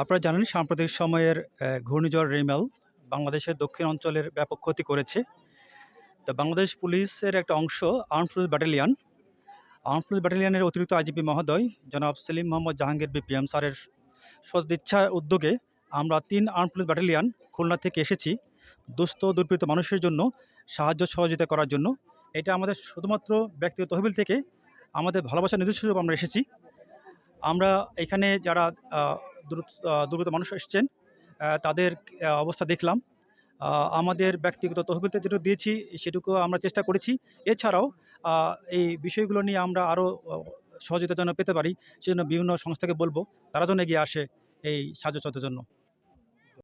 আপনারা জানেন সাম্প্রতিক সময়ের ঘূর্ণিঝড় রেমেল বাংলাদেশের দক্ষিণ অঞ্চলের ব্যাপক ক্ষতি করেছে। তো বাংলাদেশ পুলিশের একটা অংশ arm force battalion. Arm force ব্যাটালিয়ানের অতিরিক্ত আইজিপি মহোদয়, জনাব সেলিম মোহাম্মদ জাহাঙ্গীর বিপিএম স্যারের সদিচ্ছা উদ্যোগে আমরা তিন আর্ম পুলিশ ব্যাটালিয়ান খুলনা থেকে এসেছি, দুস্থ, দুর্বৃত্ত মানুষের জন্য সাহায্য সহযোগিতা করার জন্য। এটা আমাদের শুধুমাত্র ব্যক্তিগত তহবিল থেকে আমাদের ভালোবাসার নিজস্ব আমরা এসেছি। আমরা এখানে যারা দুর্গত মানুষ এসছেন। তাদের অবস্থা দেখলাম। আমাদের ব্যক্তিগত তহবিলতে যেটুকু দিয়েছি, সেটুকু আমরা চেষ্টা করেছি। এছাড়াও এই বিষয়গুলো নিয়ে আমরা আরও সহযোগিতা যেন পেতে পারি। সেজন্য বিভিন্ন সংস্থাকে বলব, তারা যেন এগিয়ে আসে এই সাহায্য জন্য।